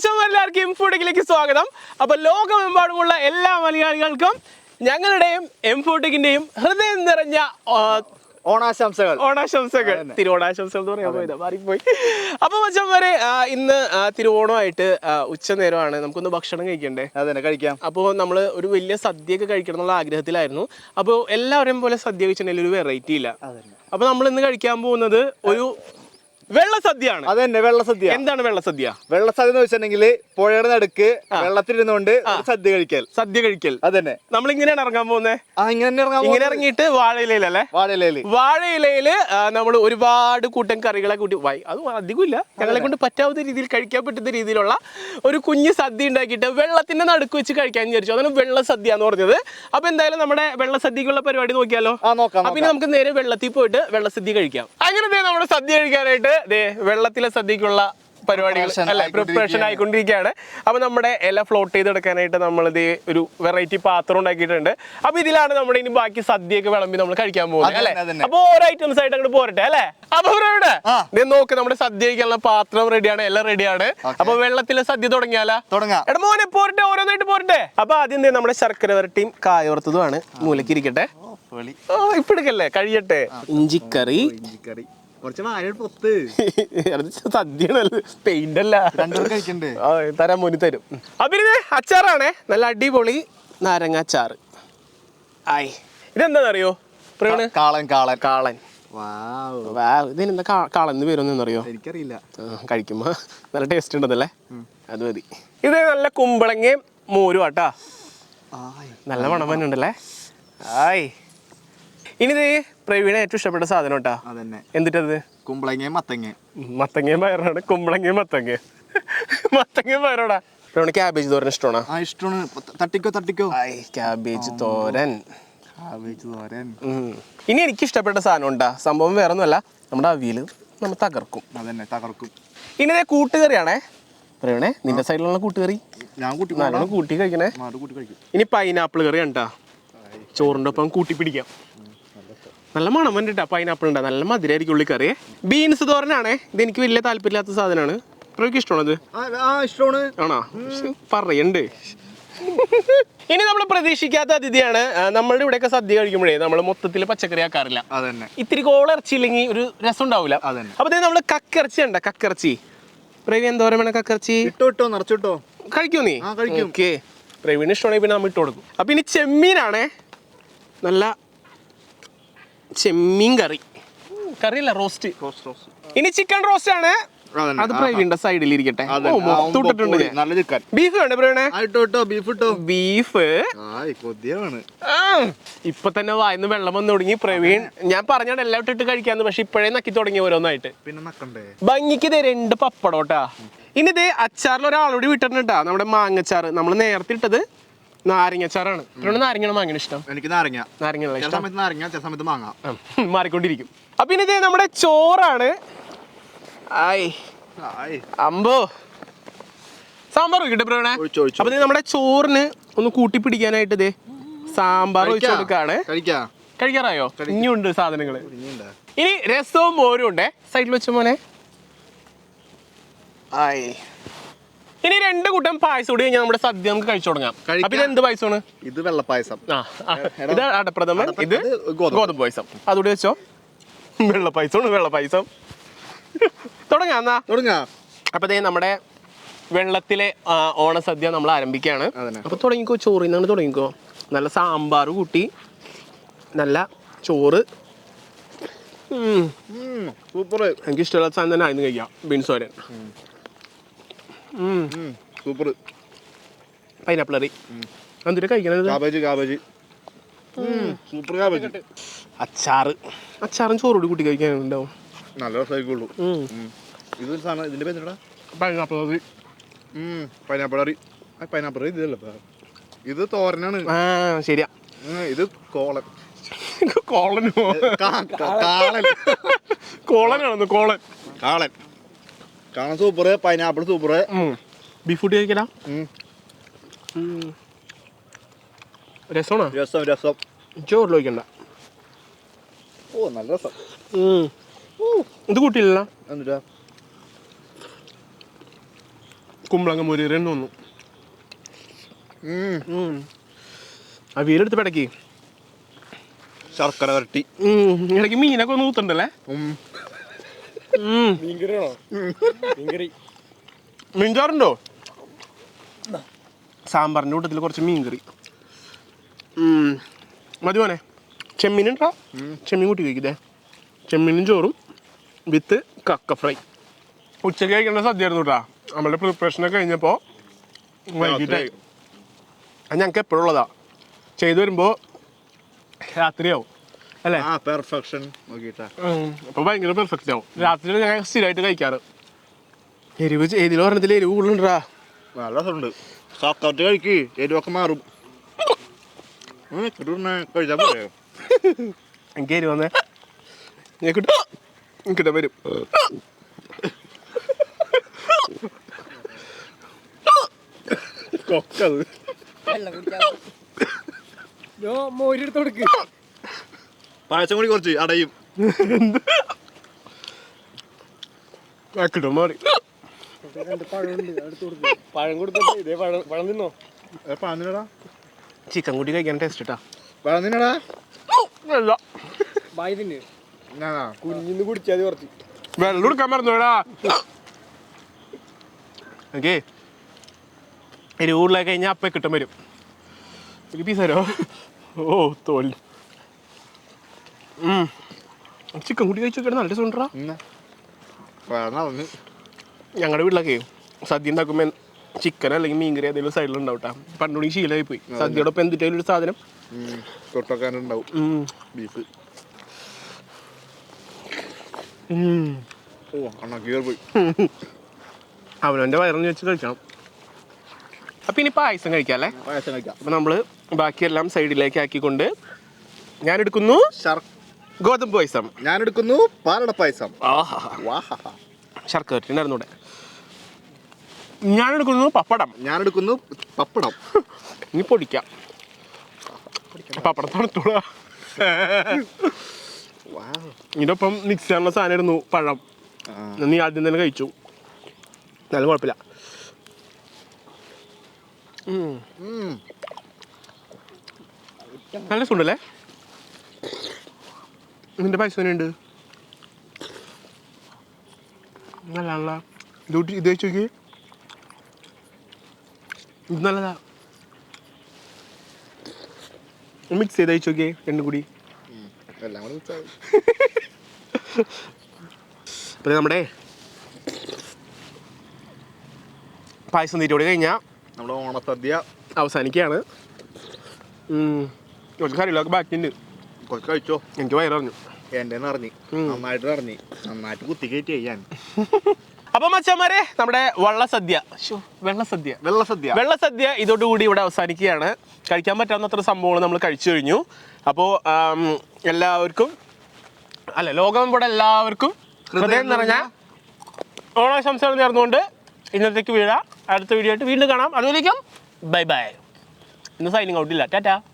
മച്ചാൻ എല്ലാവർക്കും ഫുഡിലേക്ക് സ്വാഗതം. അപ്പൊ ലോകമെമ്പാടുമുള്ള എല്ലാ മലയാളികൾക്കും ഞങ്ങളുടെയും എം ഫുഡിക്കിന്റെയും ഹൃദയം നിറഞ്ഞ ഓണാശംസകൾ. ഓണാശംസകൾ. തിരുവോണാശംസകൾ എന്ന് പറയാൻ പോയതാ മാറിപ്പോയി. അപ്പൊ മച്ചന്മാരെ വരെ ഇന്ന് തിരുവോണമായിട്ട് ഉച്ചനേരമാണ്. ഉച്ച നേരമാണ് നമുക്കൊന്ന് ഭക്ഷണം കഴിക്കണ്ടേ? അതെ കഴിക്കാം. അപ്പോൾ നമ്മൾ ഒരു വലിയ സദ്യയൊക്കെ കഴിക്കണം എന്നുള്ള ആഗ്രഹത്തിലായിരുന്നു. അപ്പോൾ എല്ലാവരെയും പോലെ സദ്യ കഴിച്ചിട്ടുണ്ടെങ്കിൽ ഒരു വെറൈറ്റി ഇല്ല. അപ്പൊ അപ്പോൾ നമ്മൾ ഇന്ന് കഴിക്കാൻ പോകുന്നത് ഒരു വെള്ള അത് തന്നെ വെള്ളസദ്യ. എന്താണ് വെള്ളസദ്യ? വെള്ളസദ്യ എന്ന് വെച്ചിട്ടുണ്ടെങ്കിൽ പുഴയുടെ നടുക്ക് വെള്ളത്തിലിരുന്നുകൊണ്ട് സദ്യ കഴിക്കൽ. സദ്യ കഴിക്കൽ. അതന്നെ. നമ്മൾ ഇങ്ങനെയാണ് ഇറങ്ങാൻ പോകുന്നത് ഇങ്ങനെ തന്നെ ഇങ്ങനെ ഇറങ്ങിയിട്ട് വാഴയിലല്ലേ വാഴയിലേൽ വാഴയിലയിൽ നമ്മൾ ഒരുപാട് കൂട്ടം കറികളെ കൂട്ടി വൈ അത് അധികമില്ല. ഞങ്ങളെ കൊണ്ട് പറ്റാവുന്ന രീതിയിൽ കഴിക്കാൻ പറ്റുന്ന രീതിയിലുള്ള ഒരു കുഞ്ഞ് സദ്യ ഉണ്ടാക്കിയിട്ട് വെള്ളത്തിന്റെ നടുക്ക് വെച്ച് കഴിക്കാൻ വിചാരിച്ചു. അതാണ് വെള്ള സദ്യ എന്ന് പറഞ്ഞത്. അപ്പൊ എന്തായാലും നമ്മുടെ വെള്ള സദ്യക്കുള്ള പരിപാടി നോക്കിയാലോ? ആ നോക്കാം പിന്നെ നമുക്ക് നേരെ വെള്ളത്തിൽ പോയിട്ട് വെള്ളസദ്യ കഴിക്കാം. അങ്ങനെ നമ്മുടെ സദ്യ കഴിക്കാനായിട്ട് ദേ വെള്ളത്തിലെ സദ്യക്കുള്ള പരിപാടികൾ അല്ലെ പ്രിപ്പറേഷൻ ആയിക്കൊണ്ടിരിക്കുകയാണ്. അപ്പൊ നമ്മുടെ ഇല ഫ്ലോട്ട് ചെയ്തെടുക്കാനായിട്ട് നമ്മൾ ഇത് ഒരു വെറൈറ്റി പാത്രം ഉണ്ടാക്കിയിട്ടുണ്ട്. അപ്പൊ ഇതിലാണ് നമ്മുടെ ഇനി ബാക്കി സദ്യയൊക്കെ വിളമ്പി നമ്മൾ കഴിക്കാൻ പോകുന്നത് അല്ലെ? അപ്പൊ ഓരോ ഐറ്റംസ് ആയിട്ട് അങ്ങോട്ട് പോരട്ടെ അല്ലെ? അപ്പൊ ഇവിടെ നോക്ക് നമ്മുടെ സദ്യ കഴിക്കാനുള്ള പാത്രം റെഡിയാണ് എല്ലാം റെഡിയാണ് അപ്പൊ വെള്ളത്തിലെ സദ്യ തുടങ്ങിയാലാ? തുടങ്ങാം. എടാ മോനെ പോരട്ടെ ഓരോന്നായിട്ട് പോരട്ടെ. അപ്പൊ ആദ്യം നമ്മുടെ ശർക്കര വരട്ടിയും കായോർത്തതുമാണ് മൂലക്കിരിക്കട്ടെ ഇപ്പൊ എടുക്കല്ലേ? കഴിയട്ടെ. ഇഞ്ചിക്കറി. ഇഞ്ചിക്കറി. കുറച്ച് വാഴ പൊത്ത് സദ്യയാണല്ലോ. പെയിന്റ് അല്ല തരാൻ മോനി തരും. ഇത് അച്ചാറാണേ. നല്ല അടിപൊളി നാരങ്ങ അച്ചാറ്. ആയി. ഇതെന്താണെന്നറിയോ പ്രവീണ് കാളൻ കാളൻ. കാളൻ. ഇതിനെന്താ കാളന്ന് പേരൊന്നറിയോ എനിക്കറിയില്ല. കഴിക്കുമ്പോ. നല്ല ടേസ്റ്റ് ഉണ്ടതല്ലേ? അത് മതി. ഇത് നല്ല കുമ്പളങ്ങയും മോരും ആട്ടാ നല്ല മണം തന്നെ ഉണ്ടല്ലേ ആയി. ഇനി ഇത് പ്രവീണ ഏറ്റവും ഇഷ്ടപ്പെട്ട സാധനം കേട്ടാ. അതന്നെ. എന്നിട്ടത് കുമ്പളങ്ങയും മത്തങ്ങയും മത്തങ്ങയും പയറാണ്. കുമ്പളങ്ങയും മത്തങ്ങ. മത്തങ്ങയും പയറോടാ പ്രവീണ ക്യാബേജ് തോരൻ ഇഷ്ടമാണോ? ആ ഇഷ്ടമാണ്. തട്ടിക്കോ തട്ടിക്കോ. ആയി ക്യാബേജ് തോരൻ. കാവേജ് തോരൻ. ഇനി എനിക്ക് ഇഷ്ടപ്പെട്ട സാധനം ഉണ്ടാ? സംഭവം വേറെ ഒന്നുമല്ല നമ്മുടെ അവിയൽ നമ്മൾ തകർക്കും. അതന്നെ തകർക്കും. ഇനി ഇതേ കൂട്ടുകറിയാണേ. പ്രവീണേ നിന്റെ സൈഡിലുള്ള കൂട്ടുകറി? ഞാൻ കൂട്ടി നല്ലോണം കൂട്ടി കഴിക്കണേ. ഇനി പൈനാപ്പിൾ കറി കണ്ടാ ചോറിന്റെ ഒപ്പം കൂട്ടി പിടിക്കാം നല്ല മണം കണ്ടിട്ടാ പൈനാപ്പിൾ ഉണ്ടാ. നല്ല മധുരമായിരിക്കും ഉള്ളി കറി ബീൻസ് തോരനാണേ. ഇത് എനിക്ക് വലിയ താല്പര്യമില്ലാത്ത സാധനമാണ്. പ്രവീക്ക് ഇഷ്ടമാണത് ഇഷ്ടമാണ്. ആണോ? പറയണ്ട്. ഇനി നമ്മൾ പ്രതീക്ഷിക്കാത്ത അതിഥിയാണ്. നമ്മളുടെ ഇവിടെയൊക്കെ സദ്യ കഴിക്കുമ്പോഴേ നമ്മൾ മൊത്തത്തിൽ പച്ചക്കറി ആക്കാറില്ല. അതന്നെ. ഇത്തിരി കോളിറച്ചി ഇല്ലെങ്കിൽ ഒരു രസം ഉണ്ടാവില്ല. അതന്നെ. അപ്പൊ നമ്മൾ കക്കിറച്ചി ഉണ്ട് കക്കിറച്ചി. പ്രവീൺ എന്തോരം വേണം കക്കിറച്ചി? ഇട്ടോ ഇട്ടോ നിറച്ചിട്ടോ. കഴിക്കോ നീ. ഓക്കെ. പ്രവീൺ ഇഷ്ടമാണെങ്കിൽ പിന്നെ നമ്മൾ ഇട്ട് കൊടുക്കും. അപ്പൊ ഇനി ചെമ്മീനാണേ. നല്ല ചെമ്മീൻ കറി കറിയല്ല റോസ്റ്റ്. റോസ് റോസ് ഇനി ചിക്കൻ റോസ്റ്റ് ആണ് അത് ആ, സൈഡിൽ ഇരിക്കട്ടെ നല്ല ചിക്കൻ. ബീഫ് വേണ്ട പ്രവീണേ? ബീഫ് ഇട്ടോ. ബീഫ്. ഇപ്പൊ തന്നെ വായിന്ന് വെള്ളം വന്നു തുടങ്ങി പ്രവീൺ. ഞാൻ പറഞ്ഞാണ് എല്ലാം ഇട്ടിട്ട് കഴിക്കാന്ന് പക്ഷെ ഇപ്പോഴേ നക്കി തുടങ്ങി ഓരോന്നായിട്ട്. പിന്നെ ഭംഗിക്ക് ഇത് രണ്ട് പപ്പടോട്ടാ ഇനി ഇത് അച്ചാറിൽ ഒരാളോട് വിട്ടിട്ടുണ്ടാ നമ്മുടെ മാങ്ങച്ചാറ്. നമ്മൾ നേരത്തെ ഇട്ടത് നാരങ്ങച്ചാറാണ് ഇവിടെ നാരങ്ങയാണ് മാങ്ങയാണ് ഇഷ്ടം. എനിക്ക് നാരങ്ങ. നാരങ്ങ ചില ഇഷ്ടം? സമയത്ത് നാരങ്ങ ചില സമയത്ത് മാങ്ങ. ആ, മാറിക്കൊണ്ടിരിക്കും. അപ്പൊ ഇനി ഇത് നമ്മുടെ ചോറാണ്. ആയി. ആയ്. അമ്പോ. സാമ്പാർ ഒഴിക്കട്ടെ പ്രവീണേ ഒഴിച്ചോ, ഒഴിച്ചോ. അപ്പൊ നമ്മുടെ ചോറിന് ഒന്ന് കൂട്ടി പിടിക്കാനായിട്ട് ഇതേ സാമ്പാർ ഒഴിച്ചു കഴിക്കാ? കൊടുക്കാണ് കഴിക്കാ? കഴിക്കാറായോ? ഇനിയുണ്ട് ഇനിയുണ്ടാ. ഇനി രസവും മോരും ഉണ്ടേ. സൈഡിൽ വെച്ച മോനെ. ആയി. രണ്ട് കൂട്ടം പായസം കൂടി കഴിഞ്ഞാൽ നമ്മുടെ സദ്യ നമുക്ക് കഴിച്ചു തുടങ്ങാം. അപ്പൊ ഇത് എന്ത് പായസമാണ്? ഇത് വെള്ളപ്പായസം. ആ ഇത് അടപ്രഥമൻ ഇത് ഗോതമ്പ്. പായസം. അതുകൂടി വെച്ചോ. വെള്ളപ്പായസമാണ് വെള്ളപ്പായസം. വെള്ള തുടങ്ങാം എന്നാ. തുടങ്ങാ. അപ്പൊ നമ്മുടെ വെള്ളത്തിലെ ഓണസദ്യ നമ്മൾ ആരംഭിക്കുകയാണ്. അപ്പൊ തുടങ്ങിക്കോ ചോറിൽ നിന്നാണ് തുടങ്ങിക്കോ. നല്ല സാമ്പാർ കൂട്ടി നല്ല ചോറ്. സൂപ്പർ എനിക്ക് ഇഷ്ടമുള്ള സാധനം തന്നെ ആയിരുന്നു കഴിക്കാം. ബീൻസ് തോരൻ സൂപ്പർ പൈനാപ്പിൾ കറി. എന്തിട്ട് കഴിക്കണത്? കാബേജ് കാബേജ് സൂപ്പർ കാബേജ് അച്ചാറ്. അച്ചാറും ചോറോട് കൂട്ടി കഴിക്കാനുണ്ടാവും. നല്ല രസമായിക്കോളൂ ഇത് ഒരു സാധനം ഇതിന്റെ പേര് പൈനാപ്പിൾ കറി. പൈനാപ്പിൾ കറി. പൈനാപ്പിൾ കറി ഇതല്ല ഇത് തോരനാണ്. ശരിയാ. ഇത് കോളൻ. കോളനോ? കാളൻ. കോളനാണെന്ന് കോളൻ. കാളൻ. കാളൻ super pineapple super beef food കഴിക്കലാ? രസമാണോ? രസം രസം. ചോറിൽ വയ്ക്കണ്ട ഓ നല്ല രസം. ഇത് കൂട്ടിയില്ല എന്നിട്ടാ കുമ്പളങ്ങ തോന്നുന്നു ഉം. ഉം. ആ വീടെടുത്ത് പിടക്കി. ശർക്കര വരട്ടി. ഇടയ്ക്ക് മീനൊക്കെ ഒന്ന് ഊത്തുണ്ടല്ലേ? മീൻചാറുണ്ടോ? സാമ്പാറിന്റെ കൂട്ടത്തിൽ കുറച്ച് മീൻ കറി ഉം. മതി മോനെ. ചെമ്മീൻ ഉണ്ടോ ചെമ്മീൻ കൂട്ടി കഴിക്കില്ലേ? ചെമ്മീനും ചോറും വിത്ത് കക്ക ഫ്രൈ. ഉച്ചയ്ക്ക് കഴിക്കേണ്ട സദ്യയായിരുന്നു കേട്ടാ നമ്മളുടെ പ്രിപ്പറേഷനൊക്കെ കഴിഞ്ഞപ്പോൾ വൈകിട്ടായി അത് ഞങ്ങൾക്ക് എപ്പോഴുള്ളതാ ചെയ്തു വരുമ്പോൾ രാത്രിയാവും. അല്ലേ? ആ പെർഫെക്ഷൻ നോക്കിട്ടാ അപ്പോൾ ഭയങ്കര പെർഫെക്റ്റ് ആവും. രാത്രി ഞങ്ങൾ സ്ഥിരമായിട്ട് കഴിക്കാറ്. എരിവ് ഏതിലോ പറഞ്ഞതിൽ എരിവ് കൂടുതലുണ്ടാ? നല്ല രസമുണ്ട്. സക്കത്ത് കഴിക്ക് എരിവൊക്കെ മാറും. ഉം, കിട്ടുന്നെ കഴിച്ചാ പോരെ. എനിക്ക് എരിവ് വന്നേ. ഞാൻ കിട്ടും. കിട്ടാൻ വരും. കൊക്കത്. മോരെടുത്ത് കൊടുക്ക്. പായസം കൂടി കുറച്ച് അടയും. കിട്ടും മാറി. പഴം ഇതേ പഴം പഴം തിന്നോ? ഏ, ചിക്കൻ കൂടി കഴിക്കാൻ ടേസ്റ്റ് ഇട്ടാ പഴം തിന്നടാ. അല്ല ബായ് തിന്ന്. കുഞ്ഞിന്ന് കുടിച്ചാൽ കുറച്ച്. വെള്ളം കൊടുക്കാൻ മറന്നുടാ എരിവുള്ള കഴിഞ്ഞാൽ അപ്പം കിട്ടും വരും. ഒരു പീസ് തരോ ഓ തോൽ ചിക്കൻ കൂടി കഴിച്ചു നോക്കിയാൽ നല്ല സുണ്ടറാ ഞങ്ങളുടെ വീട്ടിലൊക്കെ സദ്യ ഉണ്ടാക്കുമ്പോൾ ചിക്കൻ അല്ലെങ്കിൽ മീൻകറി ഏതെങ്കിലും സൈഡിലുണ്ടാവും കേട്ടോ പണ്ടുകൂടി ശീലമായി പോയി സദ്യയോടൊപ്പം എന്തിട്ടും എന്തിട്ടേലും ഒരു സാധനം. തൊട്ടക്കാനുണ്ടാവും. ബീഫ്. ഓ അണ്ണാക്കി പോയി. അവനവന്റെ വയറിന് വെച്ച് കഴിക്കണം. അപ്പം ഇനി പായസം കഴിക്കാല്ലേ? പായസം കഴിക്കാം. അപ്പം നമ്മൾ ബാക്കിയെല്ലാം സൈഡിലേക്ക് ആക്കിക്കൊണ്ട് ഞാൻ എടുക്കുന്നു ശർ ഗോതമ്പ് പായസം. ഞാൻ എടുക്കുന്നു പാലട പായസം. ശർക്കര ഉണ്ടായിരുന്നു ഇവിടെ ഞാൻ എടുക്കുന്നു പപ്പടം. ഞാൻ എടുക്കുന്നു പപ്പടം. ഇനി പൊടിക്കാം. പപ്പടം തണുത്തോളാ. ഇതിനൊപ്പം മിക്സ് ചെയ്യാനുള്ള സാധനമായിരുന്നു പഴം. നീ ആദ്യം തന്നെ കഴിച്ചു. നല്ല കുഴപ്പമില്ല. നല്ല സുണ്ടല്ലേ നിന്റെ പൈസ ഉണ്ട് നല്ലതാണല്ലോ കൂട്ടി ഇത് വെച്ച് നോക്കി ഇത് നല്ലതാ. മിക്സ് ചെയ്ത് അയച്ചു നോക്കിയേ രണ്ടും കൂടി. അപ്പോൾ നമ്മുടെ പായസം തീറ്റോടി കഴിഞ്ഞാൽ നമ്മുടെ ഓണസദ്യ. അവസാനിക്കുകയാണ്. ഉം. കുറച്ച് കറികളൊക്കെ ബാക്കിയുണ്ട്. കുറച്ച് കഴിച്ചോ? എനിക്ക് വയറിറങ്ങു എന്റെ നിറഞ്ഞു. നന്നായിട്ട് നിറഞ്ഞു നന്നായിട്ട് കുത്തി കയറ്റി ഞാൻ. അപ്പൊ മച്ചന്മാരെ നമ്മുടെ വള്ളസദ്യ. വെള്ളസദ്യ. വെള്ളസദ്യ. വെള്ളസദ്യ ഇതോടുകൂടി ഇവിടെ അവസാനിക്കുകയാണ്. കഴിക്കാൻ പറ്റാവുന്നത്ര സംഭവങ്ങൾ നമ്മൾ കഴിച്ചു കഴിഞ്ഞു. അപ്പോൾ എല്ലാവർക്കും അല്ല ലോകം ഇവിടെ എല്ലാവർക്കും ഹൃദയം നിറഞ്ഞ ഓണാശംസകൾ നേർന്നുകൊണ്ട് ഇന്നത്തേക്ക് വീഴ. അടുത്ത വീഡിയോ ആയിട്ട് വീണ്ടും കാണാം. അതുവരേക്കും ബൈ ബൈ. ഇന്ന് സൈനിങ് ഔട്ടില്ല ടാറ്റാ.